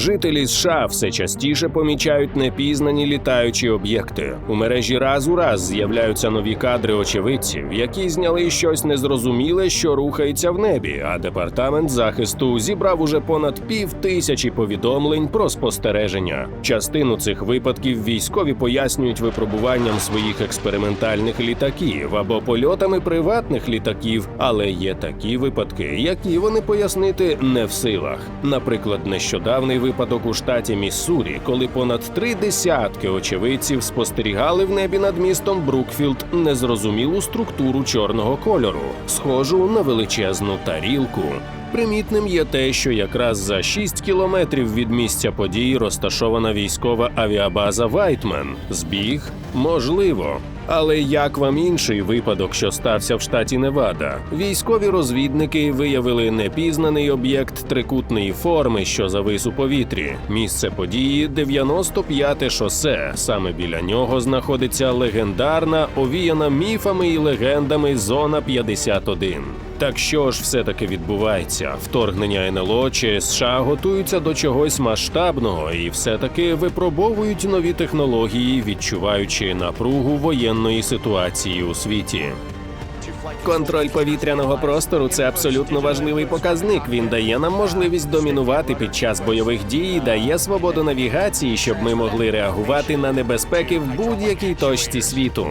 Жителі США все частіше помічають непізнані літаючі об'єкти. У мережі раз у раз з'являються нові кадри очевидців, які зняли щось незрозуміле, що рухається в небі. А департамент захисту зібрав уже понад пів тисячі повідомлень про спостереження. Частину цих випадків військові пояснюють випробуванням своїх експериментальних літаків або польотами приватних літаків, але є такі випадки, які вони пояснити не в силах. Наприклад, нещодавний випадок у штаті Міссурі, коли понад три десятки очевидців спостерігали в небі над містом Брукфілд незрозумілу структуру чорного кольору, схожу на величезну тарілку. Примітним є те, що якраз за 6 кілометрів від місця події розташована військова авіабаза Вайтмен. Збіг можливо. Але як вам інший випадок, що стався в штаті Невада? Військові розвідники виявили непізнаний об'єкт трикутної форми, що завис у повітрі. Місце події 95-те шосе. Саме біля нього знаходиться легендарна, овіяна міфами і легендами зона 51. Так що ж все таки відбувається? Вторгнення НЛО чи США готуються до чогось масштабного і все таки випробовують нові технології, відчуваючи напругу воєнної ситуації у світі. Контроль повітряного простору це абсолютно важливий показник. Він дає нам можливість домінувати під час бойових дій, дає свободу навігації, щоб ми могли реагувати на небезпеки в будь-якій точці світу.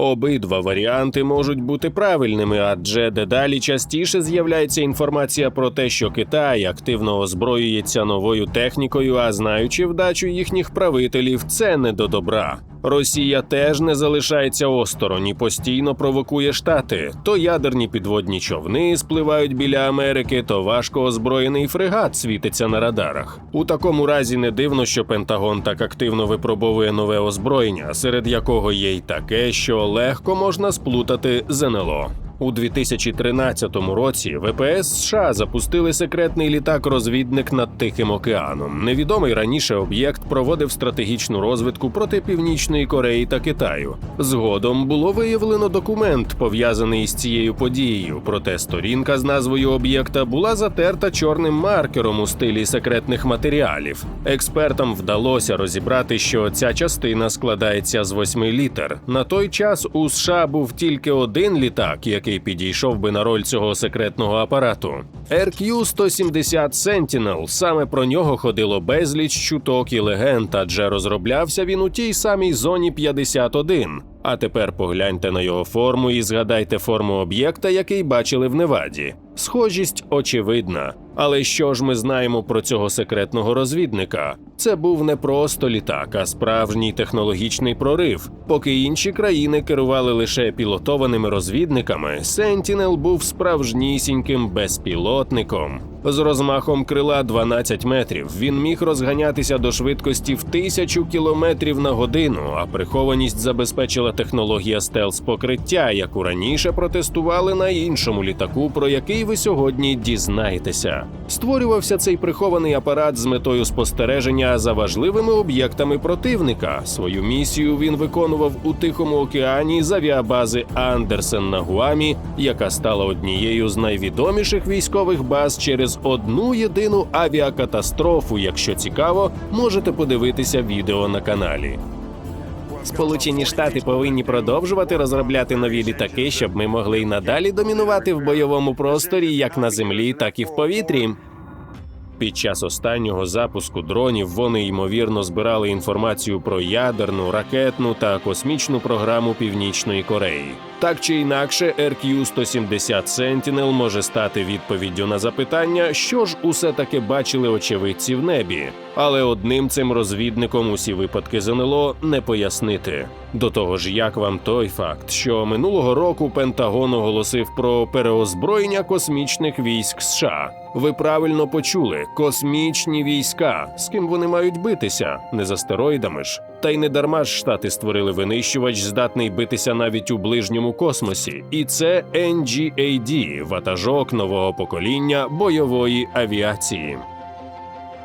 Обидва варіанти можуть бути правильними, адже дедалі частіше з'являється інформація про те, що Китай активно озброюється новою технікою, а знаючи вдачу їхніх правителів, це не до добра. Росія теж не залишається осторонь і постійно провокує штати. То ядерні підводні човни спливають біля Америки, то важко озброєний фрегат світиться на радарах. У такому разі не дивно, що Пентагон так активно випробовує нове озброєння, серед якого є й таке, що легко можна сплутати з НЛО. У 2013 році ВПС США запустили секретний літак-розвідник над Тихим океаном. Невідомий раніше об'єкт проводив стратегічну розвідку проти Північної Кореї та Китаю. Згодом було виявлено документ, пов'язаний з цією подією. Проте сторінка з назвою об'єкта була затерта чорним маркером у стилі секретних матеріалів. Експертам вдалося розібрати, що ця частина складається з восьми літер. На той час у США був тільки один літак, який підійшов би на роль цього секретного апарату. RQ-170 Sentinel. Саме про нього ходило безліч чуток і легенд, адже розроблявся він у тій самій зоні 51. А тепер погляньте на його форму і згадайте форму об'єкта, який бачили в Неваді. Схожість очевидна. Але що ж ми знаємо про цього секретного розвідника? Це був не просто літак, а справжній технологічний прорив. Поки інші країни керували лише пілотованими розвідниками, Сентінел був справжнісіньким безпілотником. З розмахом крила 12 метрів він міг розганятися до швидкості в тисячу кілометрів на годину, а прихованість забезпечила технологія стелс покриття, яку раніше протестували на іншому літаку, про який ви сьогодні дізнаєтеся. Створювався цей прихований апарат з метою спостереження за важливими об'єктами противника. Свою місію він виконував у Тихому океані з авіабази Андерсен на Гуамі, яка стала однією з найвідоміших військових баз через одну єдину авіакатастрофу. Якщо цікаво, можете подивитися відео на каналі. Сполучені Штати повинні продовжувати розробляти нові літаки, щоб ми могли й надалі домінувати в бойовому просторі як на землі, так і в повітрі. Під час останнього запуску дронів вони ймовірно збирали інформацію про ядерну, ракетну та космічну програму Північної Кореї. Так чи інакше, RQ-170 Sentinel може стати відповіддю на запитання, що ж усе таки бачили очевидці в небі. Але одним цим розвідником усі випадки з НЛО не пояснити. До того ж, як вам той факт, що минулого року Пентагон оголосив про переозброєння космічних військ США. Ви правильно почули космічні війська. З ким вони мають битися? Не з астероїдами ж. Та й не дарма ж штати створили винищувач, здатний битися навіть у ближньому космосі. І це NGAD – ватажок нового покоління бойової авіації.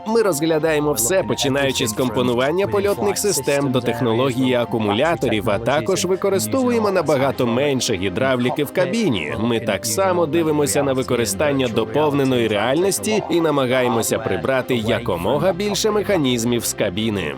Ми розглядаємо все, починаючи з компонування польотних систем до технології акумуляторів, а також використовуємо набагато менше гідравліки в кабіні. Ми так само дивимося на використання доповненої реальності і намагаємося прибрати якомога більше механізмів з кабіни.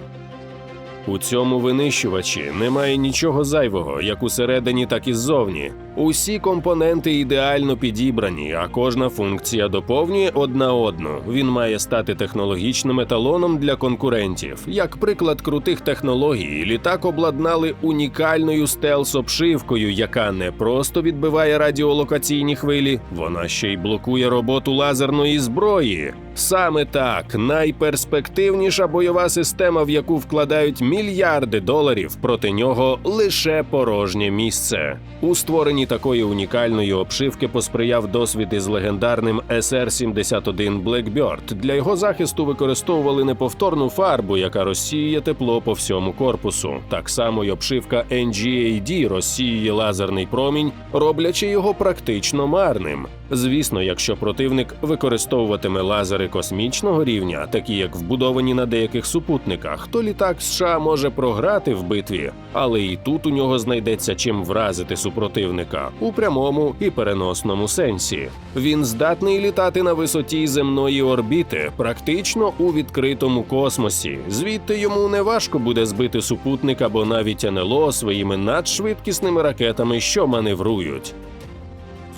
У цьому винищувачі немає нічого зайвого, як усередині, так і ззовні. Усі компоненти ідеально підібрані, а кожна функція доповнює одна одну. Він має стати технологічним еталоном для конкурентів. Як приклад крутих технологій, літак обладнали унікальною стелс-обшивкою, яка не просто відбиває радіолокаційні хвилі, вона ще й блокує роботу лазерної зброї. Саме так найперспективніша бойова система, в яку вкладають мільярди доларів, проти нього лише порожнє місце. У створенні такої унікальної обшивки посприяв досвід із легендарним SR-71 Blackbird. Для його захисту використовували неповторну фарбу, яка розсіює тепло по всьому корпусу. Так само й обшивка NGAD розсіює лазерний промінь, роблячи його практично марним. Звісно, якщо противник використовуватиме лазери космічного рівня, такі як вбудовані на деяких супутниках, то літак США може програти в битві, але і тут у нього знайдеться чим вразити супротивника у прямому і переносному сенсі. Він здатний літати на висоті земної орбіти, практично у відкритому космосі. Звідти йому не важко буде збити супутник або навіть НЛО своїми надшвидкісними ракетами, що маневрують.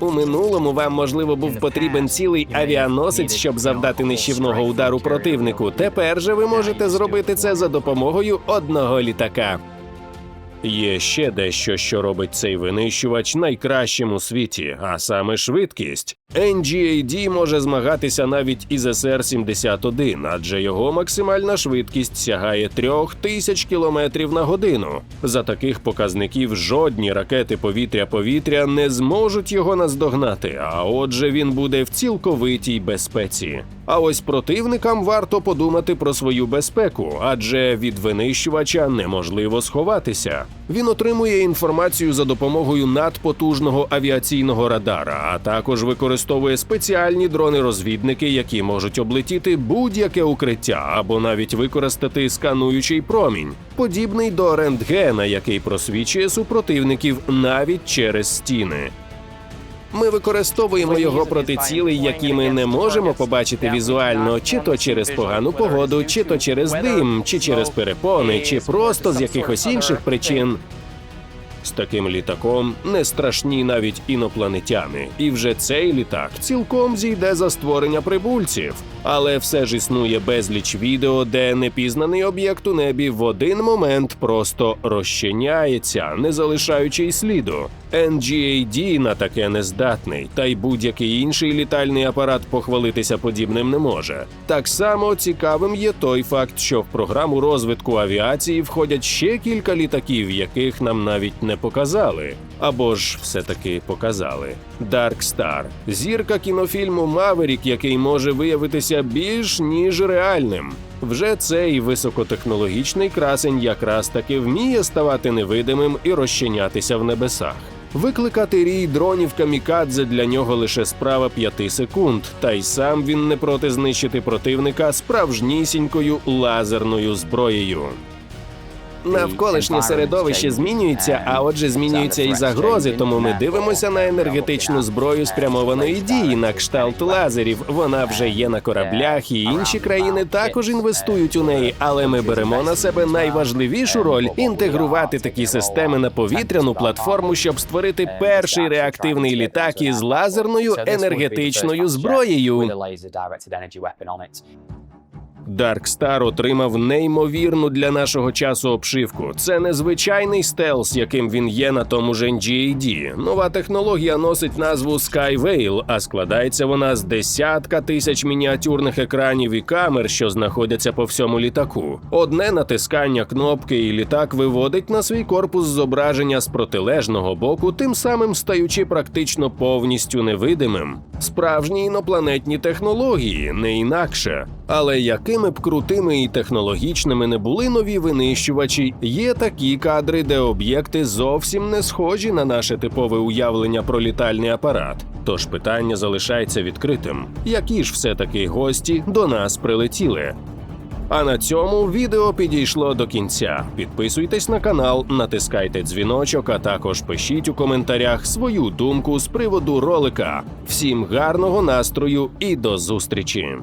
У минулому вам можливо був потрібен цілий авіаносець, щоб завдати нищівного удару противнику. Тепер же ви можете зробити це за допомогою одного літака. Є ще дещо, що робить цей винищувач найкращим у світі, а саме швидкість. NGAD може змагатися навіть із SR-71, адже його максимальна швидкість сягає 3000 км на годину. За таких показників жодні ракети повітря-повітря не зможуть його наздогнати, а отже він буде в цілковитій безпеці. А ось противникам варто подумати про свою безпеку, адже від винищувача неможливо сховатися. Він отримує інформацію за допомогою надпотужного авіаційного радара, а також використовує спеціальні дрони-розвідники, які можуть облетіти будь-яке укриття або навіть використати скануючий промінь, подібний до рентгена, який просвічує супротивників навіть через стіни. Ми використовуємо його проти цілей, які ми не можемо побачити візуально, чи то через погану погоду, чи то через дим, чи через перепони, чи просто з якихось інших причин. З таким літаком не страшні навіть інопланетяни, і вже цей літак цілком зійде за створення прибульців. Але все ж існує безліч відео, де непізнаний об'єкт у небі в один момент просто розчиняється, не залишаючи й сліду. NGAD на таке не здатний, та й будь-який інший літальний апарат похвалитися подібним не може. Так само цікавим є той факт, що в програму розвитку авіації входять ще кілька літаків, яких нам навіть не показали. Або ж все-таки показали. Dark Star – зірка кінофільму Маверік, який може виявитися більш ніж реальним. Вже цей високотехнологічний красень якраз таки вміє ставати невидимим і розчинятися в небесах. Викликати рій дронів камікадзе для нього лише справа п'яти секунд, та й сам він не проти знищити противника справжнісінькою лазерною зброєю. Навколишнє середовище змінюється, а отже, змінюються і загрози. Тому ми дивимося на енергетичну зброю спрямованої дії на кшталт лазерів. Вона вже є на кораблях, і інші країни також інвестують у неї. Але ми беремо на себе найважливішу роль інтегрувати такі системи на повітряну платформу, щоб створити перший реактивний літак із лазерною енергетичною зброєю. Dark Star отримав неймовірну для нашого часу обшивку. Це незвичайний стелс, яким він є на тому ж NGAD. Нова технологія носить назву Skywale, а складається вона з десятка тисяч мініатюрних екранів і камер, що знаходяться по всьому літаку. Одне натискання кнопки, і літак виводить на свій корпус зображення з протилежного боку, тим самим стаючи практично повністю невидимим. Справжні інопланетні технології, не інакше. Але якими б крутими і технологічними не були нові винищувачі, є такі кадри, де об'єкти зовсім не схожі на наше типове уявлення про літальний апарат. Тож питання залишається відкритим: які ж все-таки гості до нас прилетіли? А на цьому відео підійшло до кінця. Підписуйтесь на канал, натискайте дзвіночок, а також пишіть у коментарях свою думку з приводу ролика. Всім гарного настрою і до зустрічі!